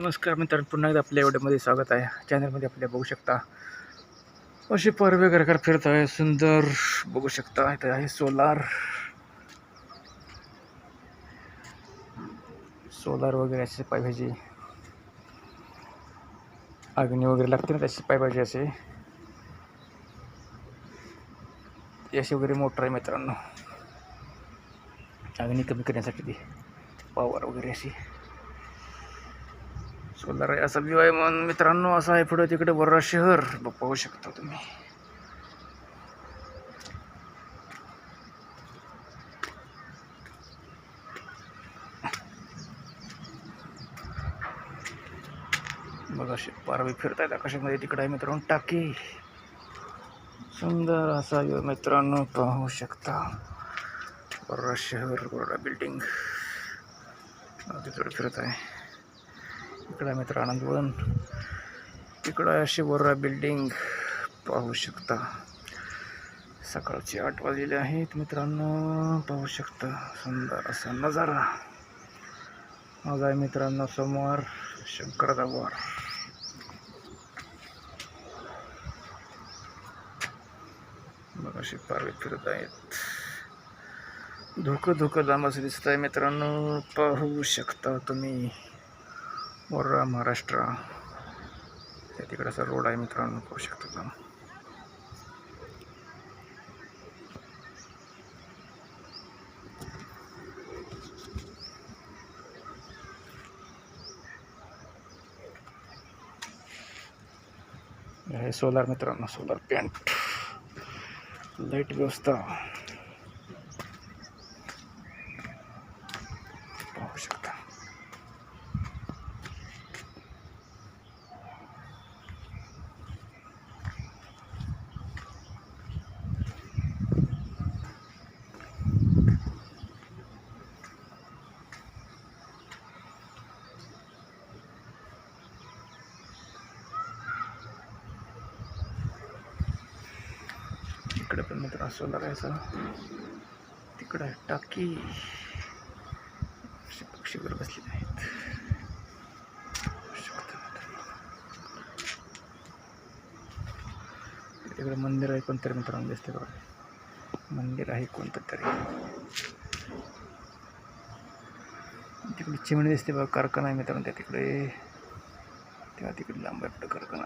नमस्कार मित्रांनो पुन्हा एकदा आपल्या एवढ्यामध्ये स्वागत आहे. चॅनलमध्ये आपल्या बघू शकता. असे परवे घरकार फिरत आहे सुंदर बघू शकता. इथे आहे सोलार. सोलार वगैरे असे पाहिजे अग्नी वगैरे लागते ना त्याची पाहिजे असे. असे वगैरे मोटर आहे मित्रांनो. अग्नी कमी करण्यासाठी ती पॉवर वगैरे अशी. सोलार आहे. असा व्यू आहे म्हणून मित्रांनो असा आहे पुढं तिकडे वर्रा शहर. ब- पाहू शकता तुम्ही. बघा असे पारवी फिरतायत आकाशामध्ये. तिकडे आहे मित्रांनो टाकी. सुंदर असा व्यू मित्रांनो पाहू शकता. वर्रा शहर वर्रा बिल्डिंग तिकडे फिरत आहे. इकडं मित्र आनंदवन तिकडं अशी वर्रा बिल्डिंग पाहू शकता. सकाळचे आठ वाजलेले आहेत मित्रांनो पाहू शकता. सुंदर असा नजारा. माझा आहे मित्रांनो सोमवार शंकर दरबार मग अशी पारवे फिरत आहेत. धोकं धोकं लांब असं दिसत आहे मित्रांनो पाहू शकता तुम्ही. मोर्रा महाराष्ट्र त्या तिकडे असा रोड आहे मित्रांनो, पाहू शकता तुम्ही हे सोलार मित्रांनो सोलार पॅन्ट लाईट व्यवस्था. इकडे पण मित्र असं लागायचं तिकडं टाकी. असे पक्षी वगैरे बसलेले आहेत. तिकडे मंदिर आहे कोणतरी मित्रांनो दिसते बघा. मंदिर आहे कोणतं तरी. तिकडे चिमणी दिसते बघा कारखाना आहे मित्रांनो त्या तिकडे. तेव्हा तिकडे लांब आहे कारखाना.